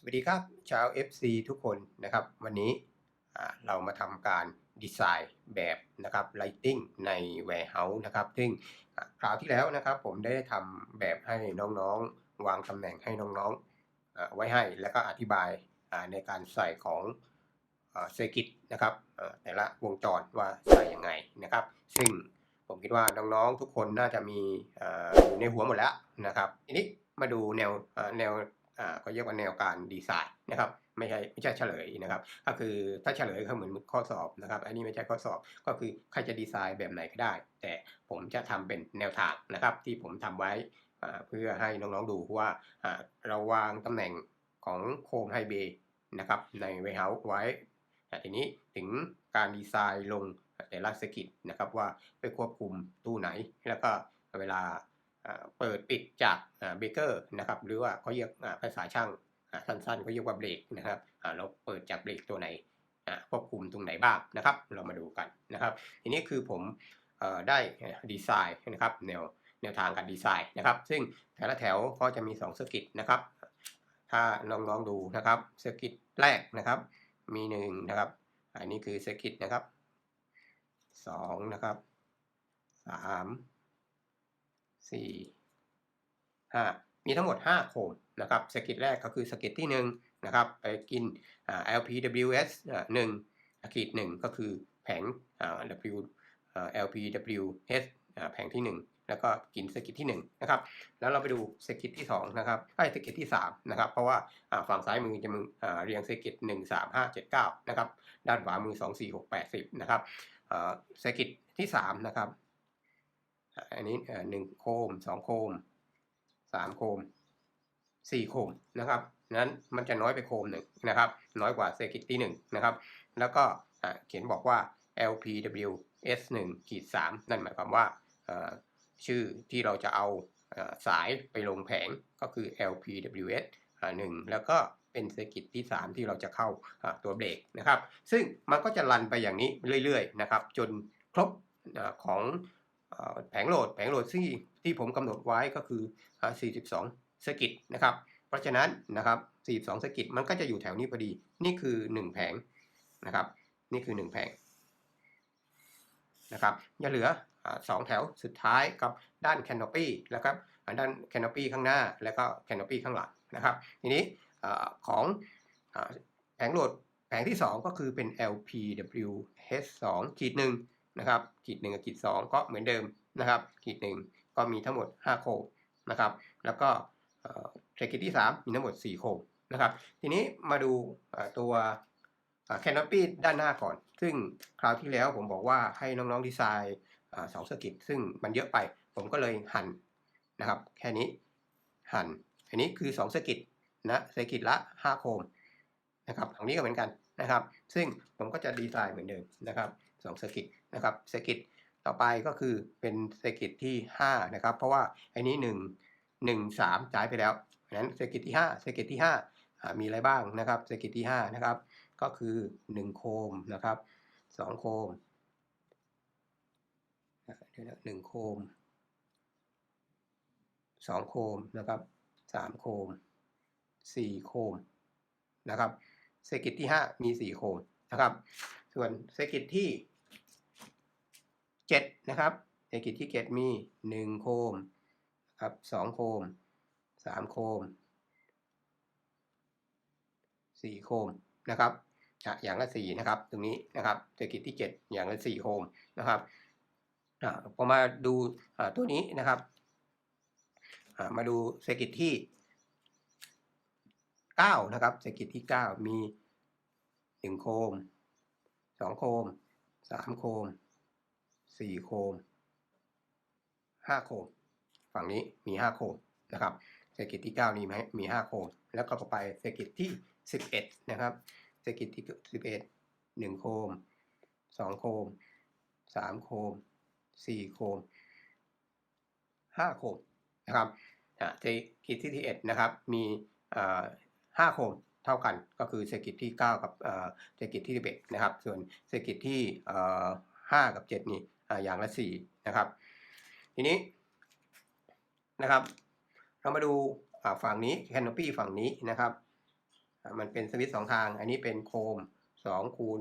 สวัสดีครับ ชาว FC ทุกคนนะครับ วันนี้เรามาทำการดีไซน์แบบนะครับ Lighting ใน Warehouse นะครับ ซึ่งคราวที่แล้วนะครับ ผมได้ทำแบบให้น้องๆ วางตำแหน่งให้น้องๆ ไว้ให้แล้วก็อธิบายในการใส่ของเซกิตนะครับแต่ละวงจรว่าใส่ยังไงนะครับ ซึ่งผมคิดว่าน้องๆทุกคนน่าจะมีอยู่ในหัวหมดแล้วนะครับทีนี้มาดูแนวแนว อ่าก็เรียกว่าแนวการดีไซน์นะครับไม่ใช่ไม่ใช่เฉลยนะครับ ก็คือถ้าเฉลยก็เหมือนข้อสอบนะครับ อันนี้ไม่ใช่ข้อสอบก็คือใครจะดีไซน์แบบไหนก็ได้ แต่ผมจะทำเป็นแนวทางนะครับ ที่ผมทำไว้อ่าเพื่อให้น้องๆดูว่าอ่าเราวางตำแหน่งของโคมไฮเบย์นะครับใน warehouse ไว้ทีนี้ถึงการดีไซน์ลงแต่ละสกิทนะครับว่าไปควบคุมตู้ไหนแล้วก็เวลา เปิดปิดจากเบเกอร์นะครับหรือว่าเขาเรียกภาษาช่างสั้นๆเขาเรียกว่าเบรกนะครับเราเปิดจากเบรกตัวไหนควบคุมตรงไหนบ้างนะครับ เรามาดูกันนะครับ ทีนี้คือผมได้ดีไซน์นะครับแนวแนวทางการดีไซน์นะครับ ซึ่งแต่ละแถวก็จะมี2สกิทนะครับถ้าน้องๆดูนะครับสกิทแรกนะครับมี1นะครับอันนี้คือสกิทนะครับ2นะครับ3 สี่ห้ามีทั้งหมด 5 โคมนะครับสกิทแรกก็คือสกิทที่1นะครับไปกิน LPWS อ่าหนึ่งขีดหนึ่งก็คือแผง W LPWS แผงที่ 1แล้วก็กินสกิทที่ 1 นะครับ แล้วเราไปดูสกิทที่ 2 นะครับไอ้สกิทที่ 3 นะครับ เพราะว่าฝั่งซ้ายมือจะมึงเรียงสกิท1 3 5 7 9 นะครับ ด้านขวามือ 2 4 6 8 10 นะครับสกิทที่ 3 นะครับ อันนี้หนึ่งโคมสองโคมสามโคมสี่โคมนะครับนั้นมันจะน้อยไปโคมหนึ่งนะครับ น้อยกว่าเซกิตที่หนึ่งนะครับ แล้วก็เขียนบอกว่า LPW S 1ขีด3นั่นหมายความว่าชื่อที่เราจะเอาสายไปลงแผงก็คือ LPWS 1แล้วก็เป็นเซกิตที่ 3 ที่เราจะเข้าตัวเบรกนะครับ ซึ่งมันก็จะรันไปอย่างนี้เรื่อยๆนะครับ จนครบของ แผงโหลดแผงโหลดที่ที่ผมกำหนดไว้ก็คือ 42สกิตนะครับ เพราะฉะนั้นนะครับ 42สกิตมันก็จะอยู่แถวนี้พอดี นี่คือ 1 แผงนะครับ นี่คือ 1 แผงนะครับจะเหลือสองแถวสุดท้ายกับด้านแคนโนปีแล้วครับด้านแคนโนปี้ข้างหน้าแล้วก็แคนโนปี้ข้างหลังนะครับ ทีนี้ของแผงโหลดแผงที่ 2 ก็คือเป็น LPWH2 ขีดหนึ่ง นะครับขีดหนึ่งกับขีดสองก็เหมือนเดิมนะครับขีดหนึ่งก็มีทั้งหมด 5 โคมนะครับ แล้วก็เทรกิตที่ 3 มีทั้งหมด 4 โคมนะครับ ทีนี้มาดูตัวแคนนอปี้ด้านหน้าก่อน ซึ่งคราวที่แล้วผมบอกว่าให้น้องๆดีไซน์สองสกิตซึ่งมันเยอะไป ผมก็เลยหั่นนะครับ แค่นี้หั่น อันนี้คือ2สกิตนะสกิตละ 5 โคมนะครับทางนี้ก็เหมือนกันนะครับ ซึ่งผมก็จะดีไซน์เหมือนเดิมนะครับ สองเซอร์กิตนะครับเซอร์กิตต่อไปก็คือเป็นเซอร์กิตที่5นะครับเพราะว่าไอ้นี้ 1 1 3จ่ายไปแล้วเพราะนั้นเซอร์กิตที่5เซอร์กิตที่5มีอะไรบ้างนะครับเซอร์กิตที่5นะครับก็คือ 1 โคมนะครับ 2 โคมหนึ่งโคม 2 โคมนะครับ3โคม 4 โคมนะครับเซอร์กิตที่ 5 มี 4 โคมนะครับ ส่วนเซอร์กิตที่ 7 นะครับเซอร์กิตที่ 7 มี 1 โคมครับ2โคม 3 โคม 4 โคมนะครับอย่างละ 4 นะครับ ตรงนี้นะครับเซอร์กิตที่ 7 อย่างละ 4 โคมนะครับพอมาดูตัวนี้นะครับมาดูเซอร์กิตที่ 9 นะครับเซอร์กิตที่ 9 มี 1 โคม 2 โคม 3 โคม 4โคม5โคม ฝั่งนี้มี5โคมนะครับเซอร์กิตที่9นี้มี5โคม แล้วก็ไปเซอร์กิตที่11นะครับเซอร์กิตที่11 1โคม2โคม3โคม4โคม5โคมนะครับเซอร์กิตที่11นะครับมี5โคมเท่ากันก็คือเศรษฐกิจที่ 9 กับเศรษฐกิจที่11นะครับ ส่วนเศรษฐกิจที่ 5 กับ 7 นี่ อย่างละ4นะครับ ทีนี้นะครับ เรามาดูฝั่งนี้แคนโนปีฝั่งนี้นะครับ มันเป็นสวิตช์สองทาง อันนี้เป็นโคม2คูณ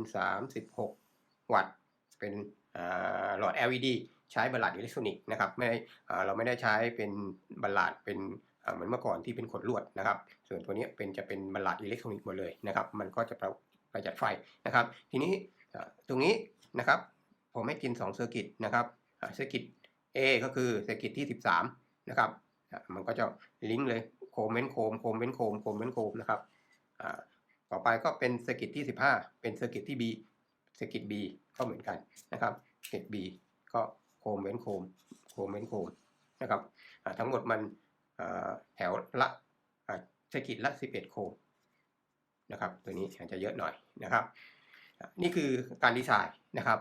36 วัตต์ เป็นอ่าหลอด LED ใช้บัลลัดอิเล็กทรอนิกส์นะครับไม่ได้อ่าเราไม่ได้ใช้เป็นบัลลัดเป็นอ่าเหมือนเมื่อก่อนที่เป็นขดลวดนะครับ ส่วนตัวนี้เป็นจะเป็นบัลลัดอิเล็กทรอนิกส์หมดเลยนะครับ มันก็จะประประหยัดไฟนะครับ ทีนี้ตรงนี้นะครับ ผมให้กิน2เซอร์กิตนะครับเซอร์กิต A ก็คือเซอร์กิตที่ 13 นะครับ มันก็จะลิงก์เลยโคมเว้นโคมโคมเว้นโคมโคมเว้นโคมนะครับต่อไปก็เป็นเซอร์กิตที่ 15 เป็นเซอร์กิตที่ B เซอร์กิต B ก็เหมือนกันนะครับเซอร์กิต B ก็โคมเว้นโคมโคมเว้นโคมนะครับทั้งหมดมันแถวละเซอร์กิตละ 11 โคมนะครับตัวนี้อาจจะเยอะหน่อยนะครับ นี่คือการดีไซน์นะครับ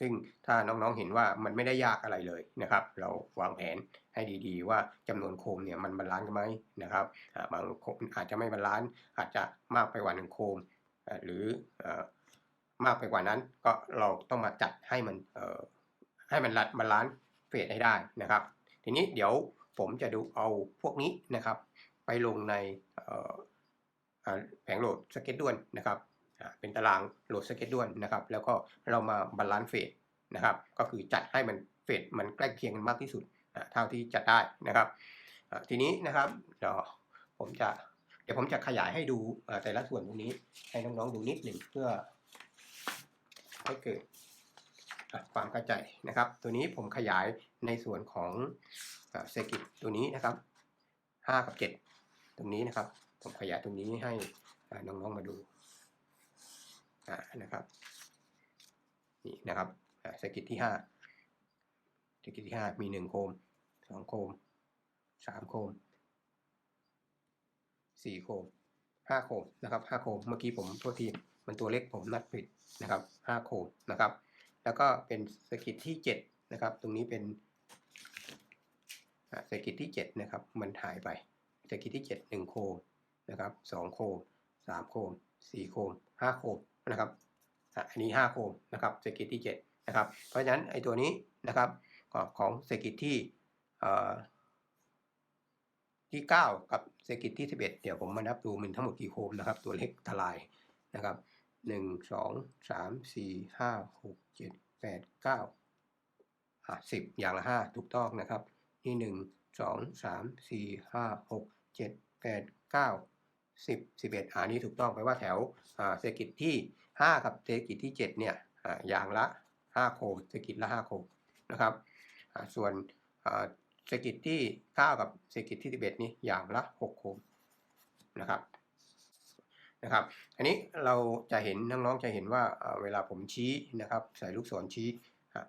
ซึ่งถ้าน้องๆเห็นว่ามันไม่ได้ยากอะไรเลยนะครับ เราวางแผนให้ดีๆ ว่าจำนวนโคมเนี่ยมันบาลานซ์กันไหมนะครับบางโคมอาจจะไม่บาลานซ์อาจจะมากไปกว่าหนึ่งโคมหรือมากไปกว่านั้นก็เราต้องมาจัดให้มันให้มันบาลานซ์เฟสให้ได้นะครับ ทีนี้เดี๋ยวผมจะดูเอาพวกนี้นะครับ ไปลงในแผงโหลดสเก็ตด้วนนะครับ เป็นตารางโหลดสเก็ตด้วนนะครับ แล้วก็เรามาบาลานซ์เฟสนะครับ ก็คือจัดให้มันเฟสมันใกล้เคียงกันมากที่สุดเท่าที่จัดได้นะครับ ทีนี้นะครับเดี๋ยวผมจะเดี๋ยวผมจะขยายให้ดูแต่ละส่วนตรงนี้ให้น้องๆดูนิดหนึ่งเพื่อให้เกิดความเข้าใจนะครับ ตัวนี้ผมขยายในส่วนของเซกิตตัวนี้นะครับ 5 กับ 7 ตรงนี้นะครับ ผมขยายตรงนี้ให้น้องๆมาดู อ่านะครับนี่นะครับอ่าเซกิตที่5เซกิตที่ 5 มี 1 โคม 2 โคม 3 โคม 4 โคม 5 โคมนะครับ5โคม เมื่อกี้ผมโทษทีมันตัวเล็กผมนัดผิดนะครับ5โคมนะครับ แล้วก็เป็นสกิตที่7นะครับ ตรงนี้เป็นสกิตที่7นะครับ มันหายไปสกิตที่ 7 1 โคมนะครับ 2 โคม 3 โคม 4 โคม 5 โคม นะครับอันนี้ 5 โคมนะครับสกิตที่7นะครับเพราะฉะนั้นไอ้ตัวนี้นะครับก็ของสกิตที่เอ่อที่ 9 กับสกิตที่ 11 เดี๋ยวผมมานับดูมันทั้งหมดกี่โคมนะครับ ตัวเล็กทลายนะครับหนึ่งสองสามสี่ห้าหกเจ็ดแปดเก้าอะสิบอย่างละห้าถูกต้องนะครับ นี่หนึ่งสองสาม สี่ห้าหกเจ็ดแปดเก้าสิบสิบเอ็ดอ่านี้ถูกต้องไปว่าแถวเศรษฐกิจที่ห้ากับเศรษฐกิจที่เจ็ดเนี่ยอย่างละห้าโคมเศรษฐกิจละห้าโคมนะครับส่วนเศรษฐกิจที่เก้ากับเศรษฐกิจที่สิบเอ็ดนี่อย่างละหกโคมนะครับนะครับ อันนี้เราจะเห็นน้องๆจะเห็นว่าเวลาผมชี้นะครับใส่ลูกศรชี้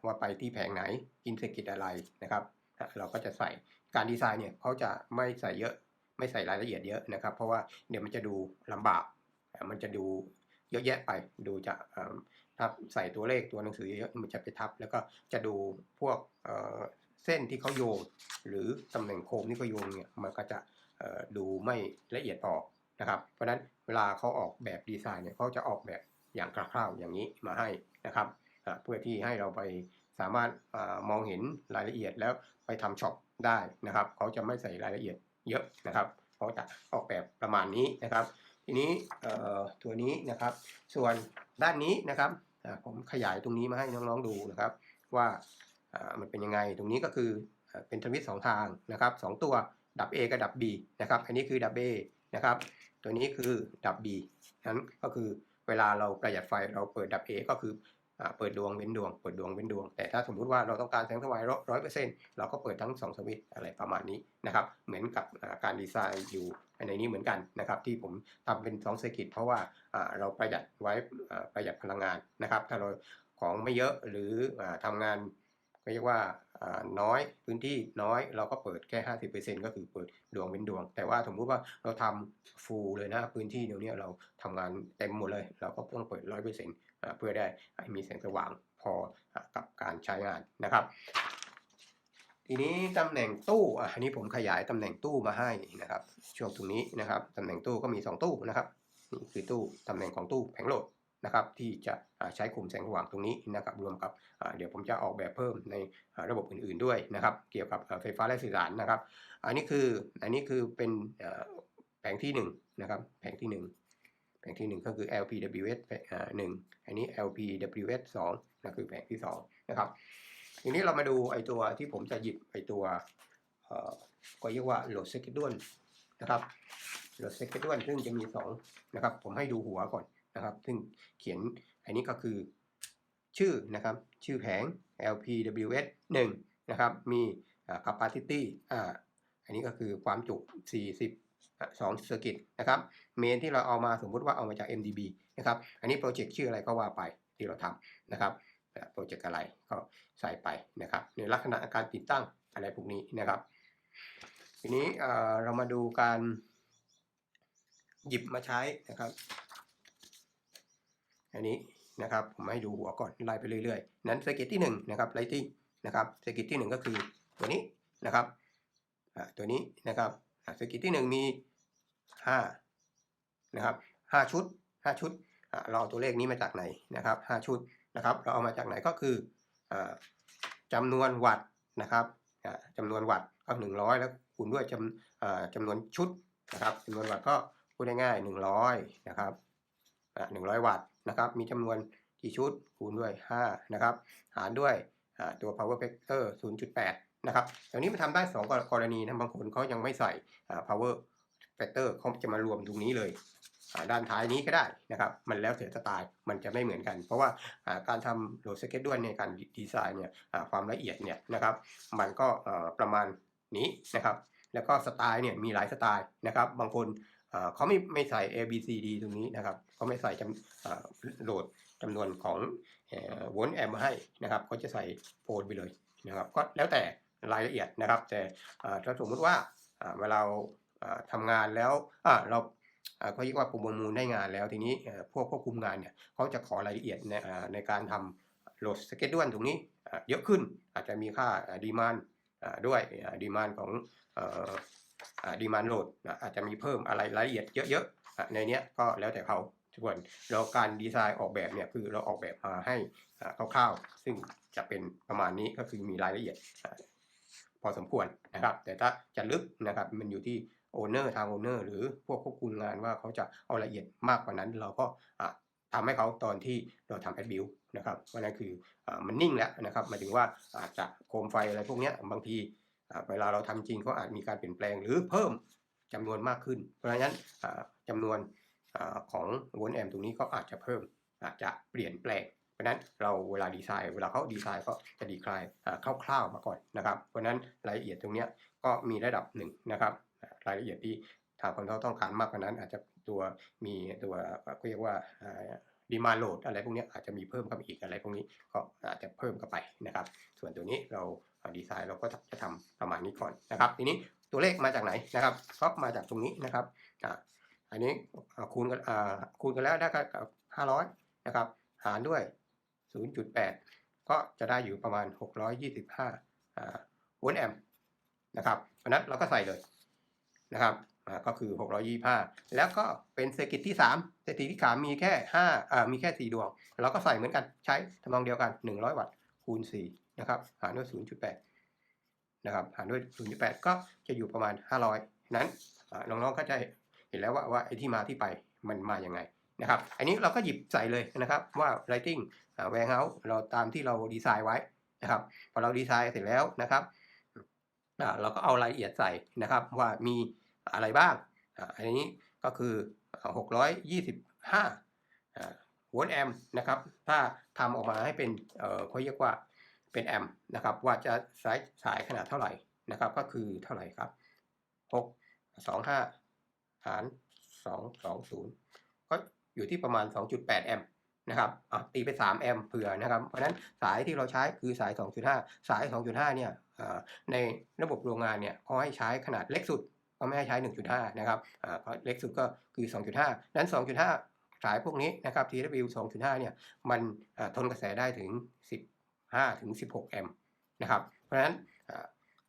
ว่าไปที่แผงไหนกินเซกิตอะไรนะครับ เราก็จะใส่การดีไซน์เนี่ยเขาจะไม่ใส่เยอะ ไม่ใส่รายละเอียดเยอะนะครับ เพราะว่าเดี๋ยวมันจะดูลำบาก มันจะดูเยอะแยะไป ดูจะเอ่อถ้าใส่ตัวเลขตัวหนังสือเยอะมันจะไปทับ แล้วก็จะดูพวกเเส้นที่เขาโยง หรือตำแหน่งโคมที่เขาโยงเนี่ยมันก็จะดูไม่ละเอียดพอนะครับ เพราะฉะนั้นเวลาเขาออกแบบดีไซน์เนี่ยเขาจะออกแบบอย่างคร่าวๆอย่างนี้มาให้นะครับเพื่อที่ให้เราไปสามารถอมองเห็นรายละเอียดแล้วไปทำช็อปได้นะครับ เขาจะไม่ใส่รายละเอียด เยอะนะครับเขาจะออกแบบประมาณนี้นะครับ ทีนี้เอ่อตัวนี้นะครับ ส่วนด้านนี้นะครับอ่าผมขยายตรงนี้มาให้น้องๆดูนะครับ ว่าอ่ามันเป็นยังไงตรงนี้ก็คืออ่าเป็นสวิตช์สองทางนะครับสองตัวดับ A กับดับ B นะครับ อันนี้คือดับ A นะครับ ตัวนี้คือดับ B นั้นก็คือเวลาเราประหยัดไฟเราเปิดดับ A ก็คืออ่า เปิดดวงเว้นดวง เปิดดวงเว้นดวง แต่ถ้าสมมุติว่าเราต้องการแสงสว่างร้อยเปอร์เซ็นต์เราก็เปิดทั้ง 2 สวิตอะไรประมาณนี้นะครับ เหมือนกับการดีไซน์อยู่ในนี้เหมือนกันนะครับที่ผมทำเป็น2เซอร์กิตเพราะว่าเราประหยัดไว้ประหยัดพลังงานนะครับ ถ้าเราของไม่เยอะหรืออาทำงานเรียกว่าน้อยพื้นที่น้อยเราก็เปิดแค่ 50%ก็คือเปิดดวงเว้นดวง แต่ว่าสมมุติว่าเราทำฟูลเลยนะพื้นที่เดี๋ยวนี้เราทำงานเต็มหมดเลย เราก็ต้องเปิด 100%อ่า เพื่อได้มีแสงสว่างพอกับการใช้งานนะครับ ทีนี้ตำแหน่งตู้อันนี้ผมขยายตำแหน่งตู้มาให้นะครับ ช่วงตรงนี้นะครับตำแหน่งตู้ก็มี 2 ตู้นะครับนี่คือตู้ตำแหน่งของตู้แผงโหลดนะครับที่จะใช้คุมแสงสว่างตรงนี้นะครับรวมกับเดี๋ยวผมจะออกแบบเพิ่มในระบบอื่นๆด้วยนะครับ เกี่ยวกับไฟฟ้าและสื่อสารนะครับ อันนี้คืออันนี้คือเป็นแผงที่1นะครับแผงที่1 แผงที่หนึ่งก็คือ LPWS หนึ่งอันนี้ LPWS สองนั่นคือแผงที่สองนะครับทีนี้เรามาดูไอตัวที่ผมจะหยิบไอตัวก็เรียกว่า load schedule นะครับ load schedule ซึ่งจะมีสองนะครับผมให้ดูหัวก่อนนะครับ ซึ่งเขียนอันนี้ก็คือชื่อนะครับชื่อแผง LPWS 1นะครับมี capacity อ่าอันนี้ก็คือความจุ 40 2 circuit นะครับเมนที่เราเอามาสมมุติว่าเอามาจาก MDB นะครับอันนี้โปรเจกต์ชื่ออะไรก็ว่าไปที่เราทำนะครับโปรเจกต์อะไรก็ใส่ไปนะครับในลักษณะการติดตั้งอะไรพวกนี้นะครับ ทีนี้เอ่อเรามาดูการหยิบมาใช้นะครับ อันนี้นะครับผมให้ดูหัวก่อนไล่ไปเรื่อยๆ นั้นเซกิตที่1นะครับไลติ้งนะครับเซกิตที่ 1 ก็คือตัวนี้นะครับอ่าตัวนี้นะครับเซกิตที่ 1 มี 5นะครับ5ชุด 5 ชุด เราเอาตัวเลขนี้มาจากไหนนะครับ 5 ชุดนะครับ เราเอามาจากไหนก็คืออ่าจำนวนวัตต์นะครับอ่าจำนวนวัตต์ก็ 100 แล้วคูณด้วยจำจำนวนชุดนะครับจำนวนวัตต์ก็พูดง่ายๆ100นะครับอ่า100 วัตต์นะครับ มีจำนวนกี่ชุดคูณด้วย 5 นะครับ หารด้วยตัว power factor 0.8 นะครับตรงนี้มันทำได้ 2 กรณีนะบางคนเขายังไม่ใส่อ่า power factor เขาจะมารวมตรงนี้เลยด้านท้ายนี้ก็ได้นะครับ มันแล้วแต่สไตล์มันจะไม่เหมือนกัน เพราะว่าการทำโหลดสเก็ตด้วยในการดีไซน์เนี่ยความละเอียดเนี่ยนะครับ มันก็ประมาณนี้นะครับ แล้วก็สไตล์เนี่ยมีหลายสไตล์นะครับ บางคนเขาไม่ไม่ใส่ A B C D ตรงนี้นะครับเขาไม่ใส่จำโหลดจำนวนของโวลต์แอมมาให้นะครับเขาจะใส่โฟนไปเลยนะครับ ก็แล้วแต่รายละเอียดนะครับ แต่ถ้าสมมติว่าเวลา เราอ่าทำงานแล้วเราเขาเรียกว่าประมูลได้งานแล้วทีนี้พวกควบคุมงานเนี่ยเขาจะขอรายละเอียดในในการทำโหลดสเก็ตด้วยตรงนี้เยอะขึ้นอาจจะมีค่าดีมานด้วยดีมานของดีมานโหลดอาจจะมีเพิ่มอะไรรายละเอียดเยอะๆในนี้ก็แล้วแต่เขาส่วนแล้วการดีไซน์ออกแบบเนี่ยคือเราออกแบบมาให้คร่าวๆ ซึ่งจะเป็นประมาณนี้ก็คือมีรายละเอียดพอสมควรนะครับ แต่ถ้าจะลึกนะครับมันอยู่ที่ โอเนอร์ทางโอเนอร์หรือพวกควบคุมงานว่าเขาจะเอาละเอียดมากกว่านั้น เราก็อะทำให้เขาตอนที่เราทำแอดบิวนะครับเพราะนั่นคืออมันนิ่งแล้วนะครับหมายถึงว่าอาจจะโคมไฟอะไรพวกนี้บางทีเวลาเราทำจริงก็อาจมีการเปลี่ยนแปลงหรือเพิ่มจำนวนมากขึ้น เพราะฉะนั้นอ่าจำนวนอของโวลต์แอมตรงนี้ก็อาจจะเพิ่มอาจจะเปลี่ยนแปลง เพราะนั้นเราเวลาดีไซน์ เวลาเขาดีไซน์ก็จะดีไซน์คร่าวๆมาก่อนนะครับ เพราะนั้นรายละเอียดตรงนี้ก็มีระดับหนึ่งนะครับ รายละเอียดที่ทางคนเขาต้องการมากกว่านั้น อาจจะตัวมีตัวเรียกว่าดีมาโหลดอะไรพวกนี้อาจจะมีเพิ่มเข้าไปอีกอะไรพวกนี้ก็อาจจะเพิ่มเข้าไปนะครับ ส่วนตัวนี้เราดีไซน์เราก็จะทำประมาณนี้ก่อนนะครับ ทีนี้ตัวเลขมาจากไหนนะครับก็มาจากตรงนี้นะครับอ่าอันนี้คูณกันอ่าคูณกันแล้วได้กับ500นะครับ หารด้วย 0.8 ก็จะได้อยู่ประมาณ 625อ่าโวลต์แอมป์นะครับเพราะนั้นเราก็ใส่เลย นะครับก็คือ 625 แล้วก็เป็นเซอร์กิตที่ 3เซอร์กิตที่3มีแค่5อ่ามีแค่ 4 ดวง เราก็ใส่เหมือนกันใช้ทำนองเดียวกัน 100 วัตต์คูณ4นะครับหารด้วย 0.8 นะครับหารด้วย 0.8 ก็จะอยู่ประมาณ 500 นั้นน้องๆก็จะเห็นแล้วว่าว่าไอ้ที่มาที่ไปมันมาอย่างไงนะครับ อันนี้เราก็หยิบใส่เลยนะครับว่า Lighting อ่า Warehouse เราตามที่เราดีไซน์ไว้นะครับพอเราดีไซน์เสร็จแล้วนะครับอ่าเราก็เอารายละเอียดใส่นะครับว่ามี อะไรบ้างอ,อันนี้ก็คือ 625อ่าโวลต์แอมป์นะครับ ถ้าทำออกมาให้เป็นเขาเรียกว่าเป็นแอมป์นะครับ ว่าจะสายสายขนาดเท่าไหร่นะครับ ก็คือเท่าไหร่ครับ 6 2 5หาร2 2 0 ก็อยู่ที่ประมาณ 2.8 แอมป์นะครับตีไป 3 แอมป์เผื่อนะครับ เพราะนั้นสายที่เราใช้คือสาย 2.5 สาย 2.5 เนี่ยในระบบโรงงานเนี่ยเขาให้ใช้ขนาดเล็กสุด เขาไม่ให้ใช้ 1.5 นะครับอ่าเล็กสุดก็คือ 2.5 นั้น 2.5 สายพวกนี้นะครับ TW 2.5 เนี่ย มันทนกระแสได้ถึง 15 ถึง 16 แอมป์นะครับ เพราะฉะนั้น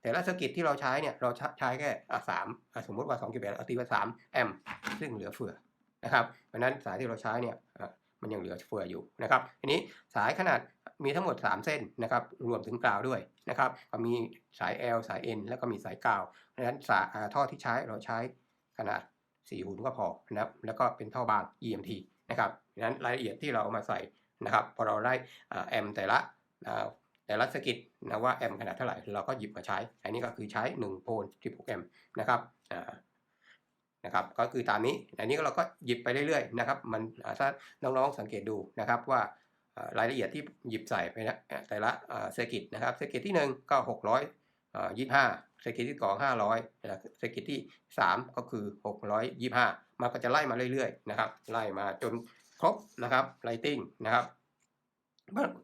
แต่ละสกิตที่เราใช้เนี่ยเราใช้แค่อ่า3สมมติว่า2.8เอาตีว่า3แอมป์ซึ่งเหลือเฟือนะครับเพราะนั้นสายที่เราใช้เนี่ยมันยังเหลือเฟืออยู่นะครับทีนี้สายขนาด มีทั้งหมด 3 เส้นนะครับรวมถึงกาวด้วยนะครับก็มีสาย L สาย N แล้วก็มีสายกาวเพราะฉะนั้นสาท่อที่ใช้เราใช้ขนาด 4 หุ่นก็พอนะครับแล้วก็เป็นท่อบาง EMT นะครับดังนั้นรายละเอียดที่เราเอามาใส่นะครับพอเราได้แอมแต่ละแต่ละสกิตนะว่าแอมขนาดเท่าไหร่เราก็หยิบมาใช้ อันนี้ก็คือใช้ 1 โพล16แอมนะครับนะครับก็คือตามนี้ อันนี้เราก็หยิบไปเรื่อยๆนะครับมันถ้าน้องๆสังเกตดูนะครับว่า รายละเอียดที่หยิบใส่ไปนะแต่ละเซกิตนะครับเซกิตที่ 1 ก็600ยี่ห้าเซกิตที่สองห้าร้อยเซกิตที่สามก็คือหกร้อยยี่ห้ามันก็จะไล่มาเรื่อยๆนะครับไล่มาจนครบนะครับไลติ้งนะครับ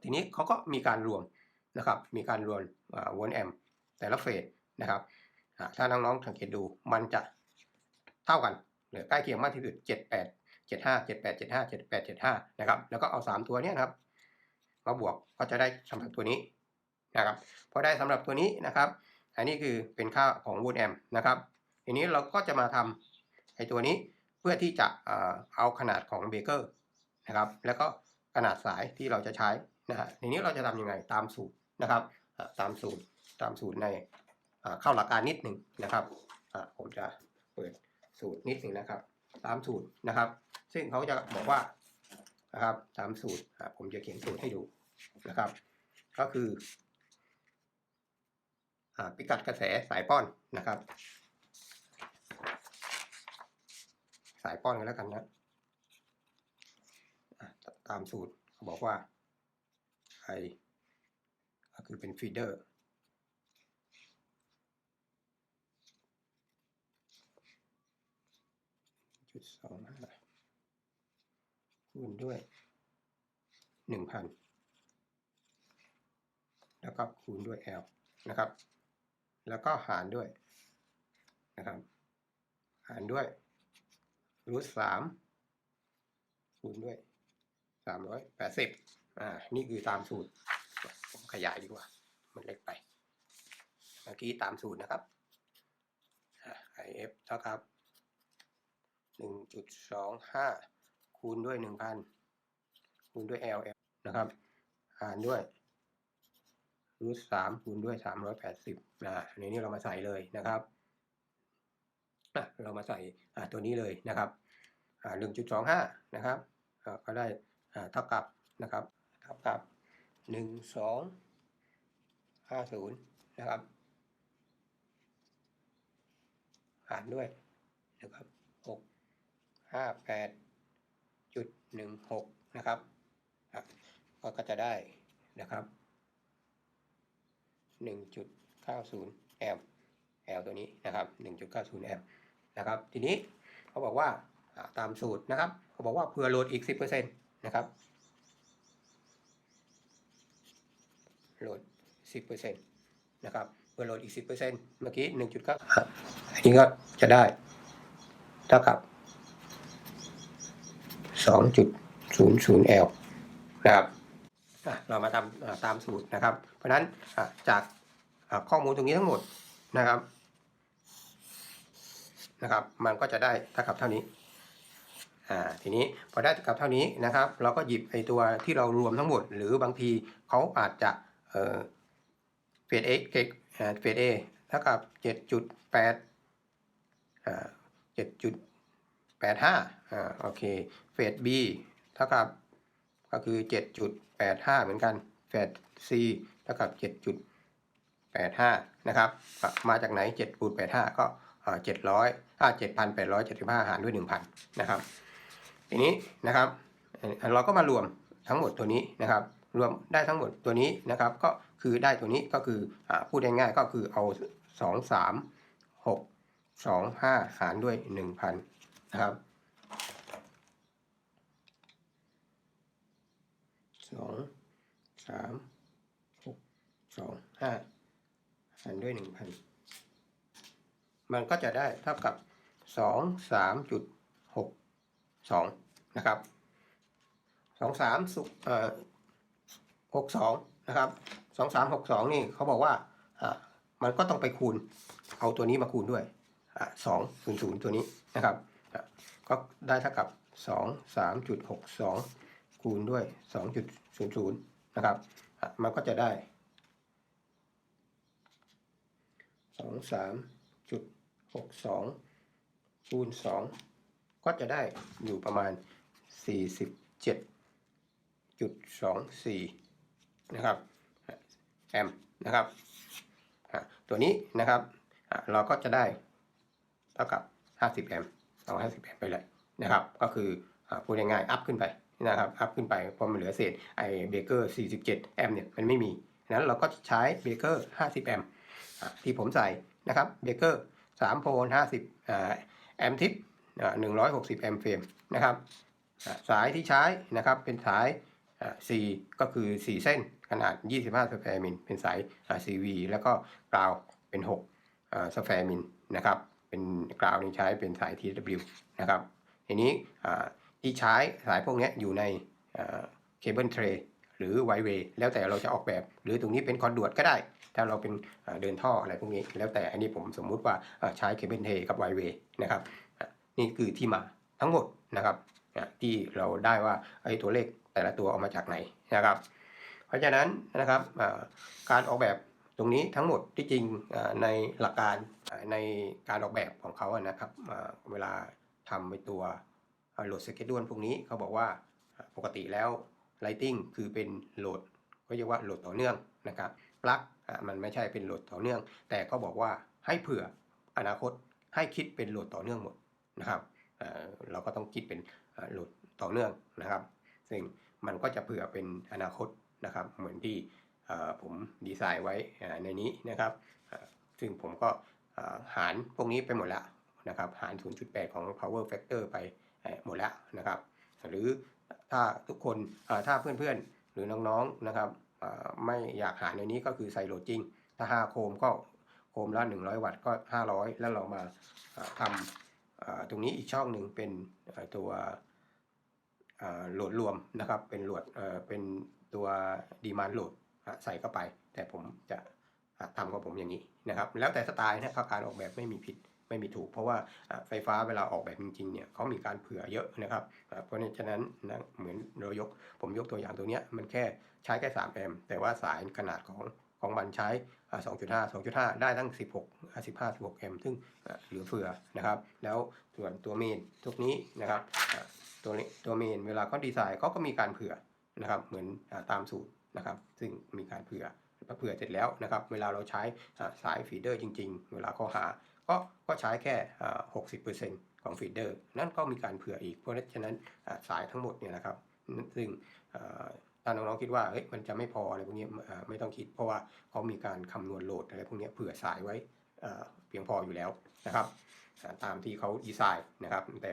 ทีนี้เขาก็มีการรวมนะครับมีการรวมวนแอมแต่ละเฟสนะครับถ้าน้องๆสังเกตดูมันจะเท่ากันหรือใกล้เคียงมากที่สุดเจ็ ดแปดเจ็ดห้าเจ็ดแปดเจ็ดห้าเจ็ดแปดเจ็ดห้านะครับแล้วก็เอาสามตัวเนี้ยนะครับมาบวกก็จะได้สำหรับตัวนี้นะครับพอได้สำหรับตัวนี้นะครับ อันนี้คือเป็นค่าของวูดแอมนะครับทีนี้เราก็จะมาทำไอตัวนี้เพื่อที่จะเอาขนาดของเบเกอร์นะครับแล้วก็ขนาดสายที่เราจะใช้นะฮะทีนี้เราจะทำยังไงตามสูตรนะครับตามสูตรตามสูตรในเข้าหลักการนิดหนึ่งนะครับผมจะเปิดสูตรนิดหนึ่งนะครับ ตามสูตรนะครับ ซึ่งเขาจะบอกว่านะครับตามสูตรผมจะเขียนสูตรให้ดูนะครับ ก็คืออพิกัดกระแสสายป้อนนะครับ สายป้อนกันแล้วกันนะตามสูตรเขาบอกว่าไอก็คือเป็นฟีเดอร์จุดสองห้า คูณด้วยหนึ่งพันแล้วก็คูณด้วย L นะครับ แล้วก็หารด้วยนะครับ หารด้วยรูทสามคูณด้วยสามร้อยแปดสิบอ่า นี่คือตามสูตร ผมขยายดีกว่า มันเล็กไป เมื่อกี้ตามสูตรนะครับ IF เท่ากับหนึ่งจุดสองห้า คูณด้วยหนึ่งพันคูณด้วย LL นะครับหารด้วยรูทสามคูณด้วยสามร้อยแปดสิบนะอันนี้เรามาใส่เลยนะครับเรามาใส่ตัวนี้เลยนะครับหนึ่งจุดสองห้านะครับก็ได้เท่ากับนะครับเท่ากับหนึ่งสองห้าศูนย์นะครับหารด้วยนะครับหกห้าแปด จุดหนึ่งหกนะครับก็จะได้นะครับหนึ่งจุดเก้าศูนย์แอมแอลตัวนี้นะครับหนึ่งจุดเก้าศูนย์แอมนะครับ ทีนี้เขาบอกว่าตามสูตรนะครับ เขาบอกว่าเผื่อโหลดอีกสิบเปอร์เซ็นต์นะครับโหลดสิบเปอร์เซ็นต์นะครับเผื่อโหลดอีกสิบเปอร์เซ็นต์เมื่อกี้หนึ่งจุดเก้าอันนี้ก็จะได้เท่ากับ 2.00 L นะครับเรามาทำตามสูตรนะครับ เพราะนั้นจากข้อมูลตรงนี้ทั้งหมดนะครับนะครับ มันก็จะได้เท่ากับเท่านี้อ่าทีนี้พอได้เท่ากับเท่านี้นะครับ เราก็หยิบไอตัวที่เรารวมทั้งหมด หรือบางทีเขาอาจจะเอ่อเฟดเอเฟดเอเท่ากับเจ็ดจุดแปดอ่าเจ็ดจุดแปดห้าอ่าโอเคเฟดบีเท่ากับก็คือเจ็ดจุดแปดห้าเหมือนกันเฟดซีเท่ากับเจ็ดจุดแปดห้านะครับมาจากไหนเจ็ดคูณแปดห้าก็เจ็ดร้อยห้าเจ็ดพันแปดร้อยเจ็ดสิบห้าหารด้วยหนึ่งพันนะครับทีนี้นะครับเราก็มารวมทั้งหมดตัวนี้นะครับ รวมได้ทั้งหมดตัวนี้นะครับ ก็คือได้ตัวนี้ก็คืออพูดง่ายๆก็คือเอาสองสามหกสองห้าหารด้วยหนึ่งพัน นะครับสองสามหกสองห้าหารด้วยหนึ่งพันมันก็จะได้เท่ากับสองสามจุดหกสองนะครับสองสามสุเอ่อหกสองนะครับสองสามหกสองนี่เขาบอกว่าอ่ามันก็ต้องไปคูณ เอาตัวนี้มาคูณด้วยอ่าสองศูนย์ศูนย์ตัวนี้นะครับ ก็ได้เท่ากับสองสามจุดหกสองคูณด้วยสองจุดศูนย์ศูนย์นะครับ มันก็จะได้สองสามจุดหกสองคูณสองก็จะได้อยู่ประมาณ 47.24 นะครับแอมป์นะครับ ตัวนี้นะครับ เราก็จะได้เท่ากับ 50 แอมป์ เอา50แอมป์ไปเลยนะครับ ก็คือพูดง่ายๆอัพขึ้นไปนะครับอัพขึ้นไปเพราะมันเหลือเศษไอเบเกอร์ 47 แอมป์เนี่ยมันไม่มีนั้นเราก็ใช้เบเกอร์ 50 แอมป์ที่ผมใส่นะครับเบเกอร์3โพล50แอมป์ทิปอ่า160 แอมป์เฟรมนะครับสายที่ใช้นะครับเป็นสายอ่า C ก็คือ 4 เส้นขนาด 25 สแควร์มิลเป็นสาย CV แล้วก็กราวเป็น 6 สแควร์มิลนะครับ เป็นกราวนี้ใช้เป็นสาย TW นะครับทีนี้ที่ใช้สายพวกนี้อยู่ในเคเบิลเทรหรือไวเวย์แล้วแต่เราจะออกแบบ หรือตรงนี้เป็นคอนดูดก็ได้ ถ้าเราเป็นเดินท่ออะไรพวกนี้ แล้วแต่อันนี้ผมสมมุติว่าใช้เคเบิลเทกับไวเวย์นะครับนี่คือที่มาทั้งหมดนะครับที่เราได้ว่าไอ้ตัวเลขแต่ละตัวเอามาจากไหนนะครับ เพราะฉะนั้นนะครับการออกแบบ ตรงนี้ทั้งหมดที่จริงในหลักการในการออกแบบของเขาอะนะครับเวลาทำไปตัวโหลดสเกจด้วนพวกนี้เขาบอกว่าปกติแล้ว Lighting คือเป็นโหลดก็เรียกว่าโหลดต่อเนื่องนะครับปลั๊กมันไม่ใช่เป็นโหลดต่อเนื่อง แต่ก็บอกว่าให้เผื่ออนาคตให้คิดเป็นโหลดต่อเนื่องหมดนะครับเราก็ต้องคิดเป็นโหลดต่อเนื่องนะครับ ซึ่งมันก็จะเผื่อเป็นอนาคตนะครับ เหมือนที่ ผมดีไซน์ไว้ในนี้นะครับ ซึ่งผมก็หารพวกนี้ไปหมดแล้วนะครับ หาร 0.8 ของ power factor ไปหมดแล้วนะครับ หรือถ้าทุกคนถ้าเพื่อนๆ หรือน้องๆนะครับไม่อยากหารในนี้ก็คือใส่โหลดจริง ถ้า 5 โคมก็โคมละ 100 วัตต์ก็ 500 แล้วเรามาทำตรงนี้อีกช่องหนึ่งเป็นตัวโหลดรวมนะครับ เป็นโหลดเอ่อเป็นตัวดีมานโหลด ใส่เข้าไป แต่ผมจะทำของผมอย่างนี้นะครับ แล้วแต่สไตล์นะครับการออกแบบไม่มีผิดไม่มีถูก เพราะว่าไฟฟ้าเวลาออกแบบจริงๆเนี่ยเขามีการเผื่อเยอะนะครับ เพราะฉะนั้นนะเหมือนเรายกผมยกตัวอย่างตัวเนี้ยมันแค่ใช้แค่3แอมป์แต่ว่าสายขนาดของของมันใช้อะ2.5 2.5 ได้ทั้ง 16 15 16 แอมป์ซึ่งเหลือเฟือนะครับ แล้วส่วนตัวเมนทุกนี้นะครับ ตัวนี้ตัวเมนเวลาเขาดีไซน์เขาก็มีการเผื่อนะครับ เหมือนตามสูตร นะครับ ซึ่งมีการเผื่อพอเผื่อเสร็จแล้วนะครับ เวลาเราใช้สายฟีเดอร์จริง ๆ เวลาเขาหา ก็ก็ใช้แค่หกสิบเปอร์เซ็นต์ของฟีดเดอร์ นั่นก็มีการเผื่ออีก เพราะฉะนั้นสายทั้งหมดเนี่ยนะครับ ซึ่งถ้าน้องๆคิดว่าเฮ้ยมันจะไม่พออะไรพวกนี้ไม่ต้องคิด เพราะว่าเขามีการคำนวณโหลดอะไรพวกนี้เผื่อสายไว้เพียงพออยู่แล้วนะครับตามที่เขาดีไซน์นะครับ แต่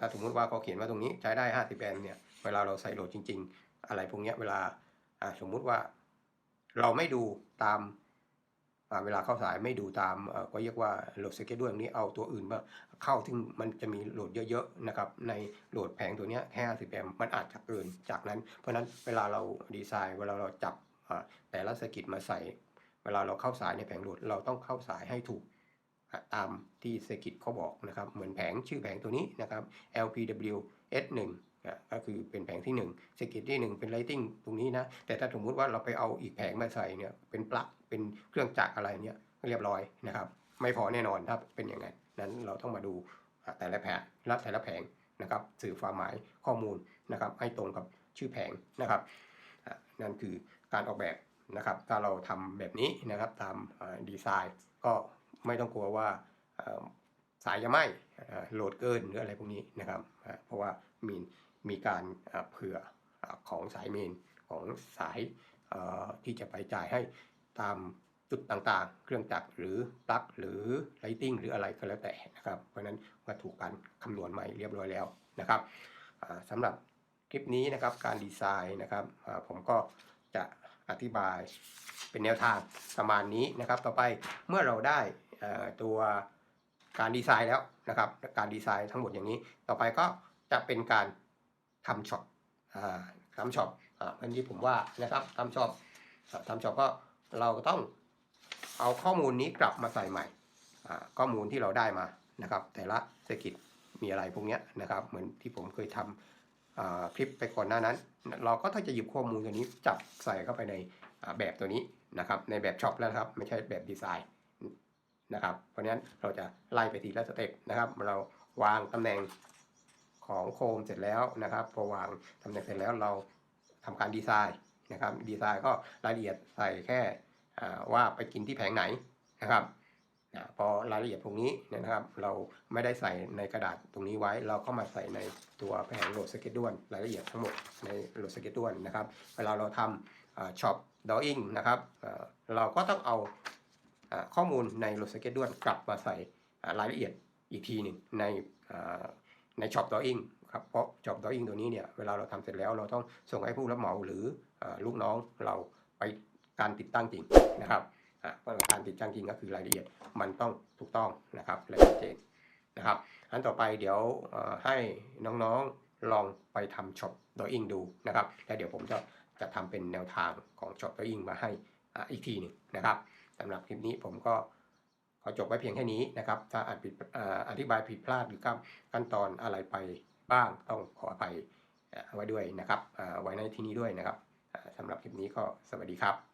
ถ้าสมมุติว่าเขาเขียนว่าตรงนี้ใช้ได้ 50 แอมป์เนี่ยเวลาเราใส่โหลดจริง ๆ อะไรพวกนี้เวลา สมมุติว่าเราไม่ดูตามเวลาเข้าสายไม่ดูตามก็เรียกว่าโหลดสเกจด้วยนี้เอาตัวอื่นมาเข้าซึ่งมันจะมีโหลดเยอะๆนะครับในโหลดแผงตัวนี้แค่50แอมป์มันอาจจะเกินจากนั้น เพราะนั้นเวลาเราดีไซน์ เวลาเราจับแต่ละสกิตมาใส่ เวลาเราเข้าสายในแผงโหลดเราต้องเข้าสายให้ถูกตามที่สกิตเขาบอกนะครับเหมือนแผงชื่อแผงตัวนี้นะครับ LPW S1 อะก็คือเป็นแผงที่1สกิตที่ 1 เป็นไลติงตรงนี้นะ แต่ถ้าสมมุติว่าเราไปเอาอีกแผงมาใส่เนี่ยเป็นปลั๊กเป็นเครื่องจักรอะไรเนี่ยเรียบร้อยนะครับ ไม่พอแน่นอนถ้าเป็นอย่างนั้นนั้นเราต้องมาดูแต่ละแผงและแต่ละแผงนะครับสื่อความหมายข้อมูลนะครับให้ตรงกับชื่อแผงนะครับนั่นคือการออกแบบนะครับ ถ้าเราทำแบบนี้นะครับตามดีไซน์ก็ไม่ต้องกลัวว่าสายจะไหมโหลดเกินหรืออะไรพวกนี้นะครับเพราะว่ามี มีการเผื่อของสายเมนของสายที่จะไปจ่ายให้ตามจุดต่างๆ เครื่องจักรหรือปลั๊กหรือไลติ้งหรืออะไรก็แล้วแต่นะครับ เพราะนั้นก็ถูกการคำนวณมาเรียบร้อยแล้วนะครับสำหรับคลิปนี้นะครับการดีไซน์นะครับผมก็จะอธิบายเป็นแนวทางประมาณนี้นะครับ ต่อไปเมื่อเราได้ตัวการดีไซน์แล้วนะครับ การดีไซน์ทั้งหมดอย่างนี้ ต่อไปก็จะเป็นการ ทำช็อปทำช็อปอ่าเหมือนที่ผมว่านะครับทำช็อปทำช็อปก็เราก็ต้องเอาข้อมูลนี้กลับมาใส่ใหม่อ่าข้อมูลที่เราได้มานะครับ แต่ละเศรษฐกิจมีอะไรพวกนี้นะครับ เหมือนที่ผมเคยทำอ่าคลิปไปก่อนหน้านั้น เราก็ถ้าจะหยิบข้อมูลตัวนี้จับใส่เข้าไปในแบบตัวนี้นะครับ ในแบบช็อปแล้วครับ ไม่ใช่แบบดีไซน์นะครับ เพราะฉะนั้นเราจะไล่ไปทีละสเต็ปนะครับ เราวางตำแหน่ง ของโคมเสร็จแล้วนะครับพอวางตำแหน่งเสร็จแล้วเราทำการดีไซน์นะครับ ดีไซน์ก็รายละเอียดใส่แค่ว่าไปกินที่แผงไหนนะครับพอรายละเอียดตรงนี้นะครับ เราไม่ได้ใส่ในกระดาษตรงนี้ไว้ เราก็มาใส่ในตัวแผงโหลดสเก็ตด้วนรายละเอียดทั้งหมดในโหลดสเก็ตด้วนนะครับเวลาเราทำช็อปดออิ่งนะครับเราก็ต้องเอาข้อมูลในโหลดสเก็ตด้วนกลับมาใส่รายละเอียดอีกทีหนึ่งใน ในช็อปดออิงครับเพราะช็อปดออิงตัวนี้เนี่ยเวลาเราทำเสร็จแล้วเราต้องส่งให้ผู้รับเหมาหรือลูกน้องเราไปการติดตั้งจริงนะครับเพราะการติดตั้งจริงก็คือรายละเอียดมันต้องถูกต้องนะครับและชัดเจนนะครับอันต่อไปเดี๋ยวให้น้องๆลองไปทำช็อปดออิงดูนะครับแล้วเดี๋ยวผมจะจะทำเป็นแนวทางของ Shop d r a w i n g มาให้อีกทีหนึ่งนะครับสำหรับคลิปนี้ผมก็ ขอจบไว้เพียงแค่นี้นะครับ ถ้าอานผิดออธิบายผิดพลาดหรือขั้นตอนอะไรไปบ้างต้องขออภัยไว้ด้วยนะครับไว้ในที่นี้ด้วยนะครับสำหรับคลิปนี้ก็สวัสดีครับ